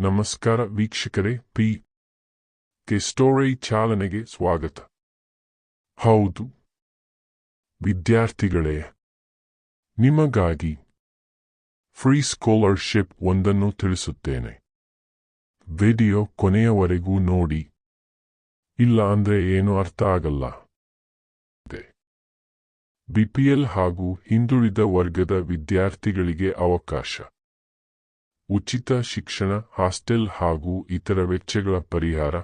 ನಮಸ್ಕಾರ ವೀಕ್ಷಕರೇ, P. K. Story ಚಾಲನೆಗೆ ಸ್ವಾಗತ. ಹೌದು. ವಿದ್ಯಾರ್ಥಿಗಳೇ, ನಿಮಗಾಗಿ ಫ್ರೀ ಸ್ಕಾಲರ್ಶಿಪ್ ಒಂದನ್ನು ತಿಳಿಸುತ್ತೇನೆ. ವಿಡಿಯೋ ಕೊನೆಯವರೆಗೂ ನೋಡಿ. ಇಲ್ಲ ಅಂದ್ರೆ ಏನು ಅರ್ಥ ಆಗಲ್ಲ. ಬಿಪಿಎಲ್ ಹಾಗೂ ಹಿಂದುಳಿದ ವರ್ಗದ ವಿದ್ಯಾರ್ಥಿಗಳಿಗೆ ಅವಕಾಶ. ಉಚಿತ ಶಿಕ್ಷಣ, ಹಾಸ್ಟೆಲ್ ಹಾಗೂ ಇತರ ವೆಚ್ಚಗಳ ಪರಿಹಾರ.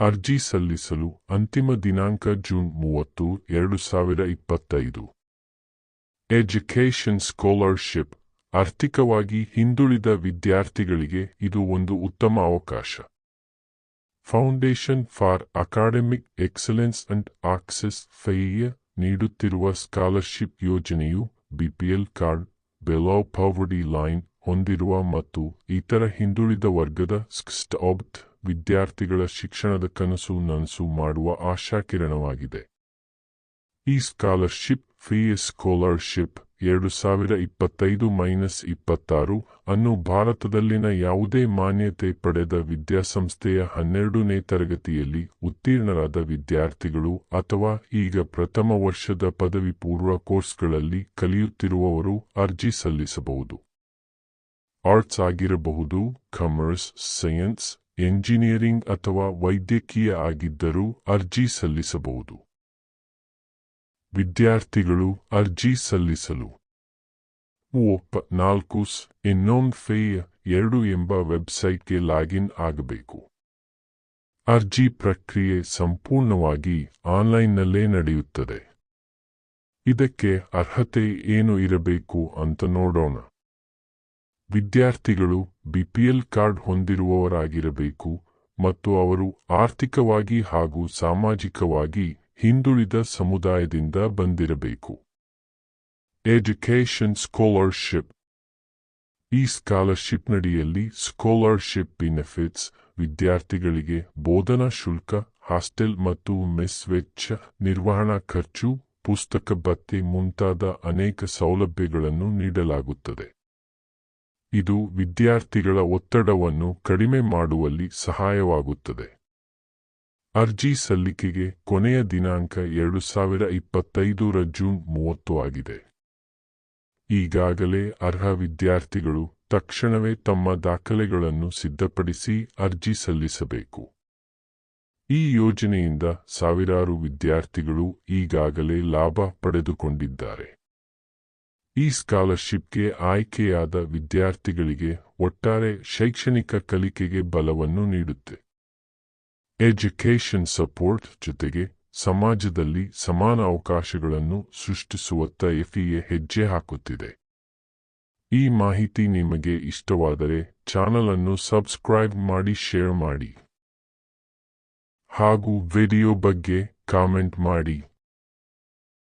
ಅರ್ಜಿ ಸಲ್ಲಿಸಲು ಅಂತಿಮ ದಿನಾಂಕ ಜೂನ್ ಮೂವತ್ತು, ಎರಡು ಸಾವಿರ ಇಪ್ಪತ್ತೈದು. ಎಜುಕೇಷನ್ ಸ್ಕಾಲರ್ಶಿಪ್ ಆರ್ಥಿಕವಾಗಿ ಹಿಂದುಳಿದ ವಿದ್ಯಾರ್ಥಿಗಳಿಗೆ ಇದು ಒಂದು ಉತ್ತಮ ಅವಕಾಶ. Foundation for academic excellence and access ಫೈಯ ನೀಡುತ್ತಿರುವ ಸ್ಕಾಲರ್ಶಿಪ್ ಯೋಜನೆಯು BPL card below poverty line ಹೊಂದಿರುವ ಮತ್ತು ಇತರ ಹಿಂದುಳಿದ ವರ್ಗದ ಸ್ಕ್ಸ್ಟಾಬ್ಟ್ ವಿದ್ಯಾರ್ಥಿಗಳ ಶಿಕ್ಷಣದ ಕನಸು ನನಸು ಮಾಡುವ ಆಶಾಕಿರಣವಾಗಿದೆ. ಈ ಸ್ಕಾಲರ್ಶಿಪ್, ಫ್ರೀ ಸ್ಕಾಲರ್ಶಿಪ್ ಎರಡು ಸಾವಿರ ಇಪ್ಪತ್ತೈದು ಮೈನಸ್ ಇಪ್ಪತ್ತಾರು ಅನ್ನು ಭಾರತದಲ್ಲಿನ ಯಾವುದೇ ಮಾನ್ಯತೆ ಪಡೆದ ವಿದ್ಯಾಸಂಸ್ಥೆಯ ಹನ್ನೆರಡನೇ ತರಗತಿಯಲ್ಲಿ ಉತ್ತೀರ್ಣರಾದ ವಿದ್ಯಾರ್ಥಿಗಳು ಅಥವಾ ಈಗ ಪ್ರಥಮ ವರ್ಷದ ಪದವಿ ಪೂರ್ವ ಕೋರ್ಸ್ಗಳಲ್ಲಿ ಕಲಿಯುತ್ತಿರುವವರು ಅರ್ಜಿ ಸಲ್ಲಿಸಬಹುದು. ಆರ್ಟ್ಸ್ ಆಗಿರಬಹುದು ಕಾಮರ್ಸ್ ಸೈನ್ಸ್ ಎಂಜಿನಿಯರಿಂಗ್ ಅಥವಾ ವೈದ್ಯಕೀಯ ಆಗಿದ್ದರೂ ಅರ್ಜಿ ಸಲ್ಲಿಸಬಹುದು. ವಿದ್ಯಾರ್ಥಿಗಳು ಅರ್ಜಿ ಸಲ್ಲಿಸಲು. ಒಪ್ಪ ನಾಲ್ಕು ಇನ್ನೊಂದು ಫೇಯ ಎರಡು ಎಂಬ ವೆಬ್ಸೈಟ್ಗೆ ಲಾಗಿನ್ ಆಗಬೇಕು. ಅರ್ಜಿ ಪ್ರಕ್ರಿಯೆ ಸಂಪೂರ್ಣವಾಗಿ ಆನ್ಲೈನ್ನಲ್ಲೇ ನಡೆಯುತ್ತದೆ. ಇದಕ್ಕೆ ಅರ್ಹತೆ ಏನು ಇರಬೇಕು ಅಂತ ನೋಡೋಣ. ವಿದ್ಯಾರ್ಥಿಗಳು ಬಿಪಿಎಲ್ ಕಾರ್ಡ್ ಹೊಂದಿರುವವರಾಗಿರಬೇಕು ಮತ್ತು ಅವರು ಆರ್ಥಿಕವಾಗಿ ಹಾಗೂ ಸಾಮಾಜಿಕವಾಗಿ ಹಿಂದುಳಿದ ಸಮುದಾಯದಿಂದ ಬಂದಿರಬೇಕು. ಎಜುಕೇಷನ್ ಸ್ಕಾಲರ್ಶಿಪ್ ಈ ಸ್ಕಾಲರ್ಶಿಪ್ನಡಿಯಲ್ಲಿ ಸ್ಕಾಲರ್ಶಿಪ್ ಬೆನಿಫಿಟ್ಸ್ ವಿದ್ಯಾರ್ಥಿಗಳಿಗೆ ಬೋಧನಾ ಶುಲ್ಕ, ಹಾಸ್ಟೆಲ್ ಮತ್ತು ಮೆಸ್ ವೆಚ್ಚ, ನಿರ್ವಹಣಾ ಖರ್ಚು, ಪುಸ್ತಕ ಭತ್ತೆ ಮುಂತಾದ ಅನೇಕ ಸೌಲಭ್ಯಗಳನ್ನು ನೀಡಲಾಗುತ್ತದೆ. ಇದು ವಿದ್ಯಾರ್ಥಿಗಳ ಒತ್ತಡವನ್ನು ಕಡಿಮೆ ಮಾಡುವಲ್ಲಿ ಸಹಾಯವಾಗುತ್ತದೆ. ಅರ್ಜಿ ಸಲ್ಲಿಕೆಗೆ ಕೊನೆಯ ದಿನಾಂಕ ಎರಡು ಸಾವಿರ ಇಪ್ಪತ್ತೈದರ ಜೂನ್ ಮೂವತ್ತು ಆಗಿದೆ. ಈಗಾಗಲೇ ಅರ್ಹ ವಿದ್ಯಾರ್ಥಿಗಳು ತಕ್ಷಣವೇ ತಮ್ಮ ದಾಖಲೆಗಳನ್ನು ಸಿದ್ಧಪಡಿಸಿ ಅರ್ಜಿ ಸಲ್ಲಿಸಬೇಕು. ಈ ಯೋಜನೆಯಿಂದ ಸಾವಿರಾರು ವಿದ್ಯಾರ್ಥಿಗಳು ಈಗಾಗಲೇ ಲಾಭ ಪಡೆದುಕೊಂಡಿದ್ದಾರೆ. ಈ ಸ್ಕಾಲರ್ಶಿಪ್ಗೆ ಆಯ್ಕೆಯಾದ ವಿದ್ಯಾರ್ಥಿಗಳಿಗೆ ಒಟ್ಟಾರೆ ಶೈಕ್ಷಣಿಕ ಕಲಿಕೆಗೆ ಬಲವನ್ನು ನೀಡುತ್ತೆ. ಎಜುಕೇಷನ್ ಸಪೋರ್ಟ್ ಜೊತೆಗೆ ಸಮಾಜದಲ್ಲಿ ಸಮಾನ ಅವಕಾಶಗಳನ್ನು ಸೃಷ್ಟಿಸುವತ್ತ ಎಫಿಎ ಹೆಜ್ಜೆ ಹಾಕುತ್ತಿದೆ. ಈ ಮಾಹಿತಿ ನಿಮಗೆ ಇಷ್ಟವಾದರೆ ಚಾನಲ್ ಅನ್ನು ಸಬ್ಸ್ಕ್ರೈಬ್ ಮಾಡಿ, ಶೇರ್ ಮಾಡಿ ಹಾಗೂ ವಿಡಿಯೋ ಬಗ್ಗೆ ಕಾಮೆಂಟ್ ಮಾಡಿ.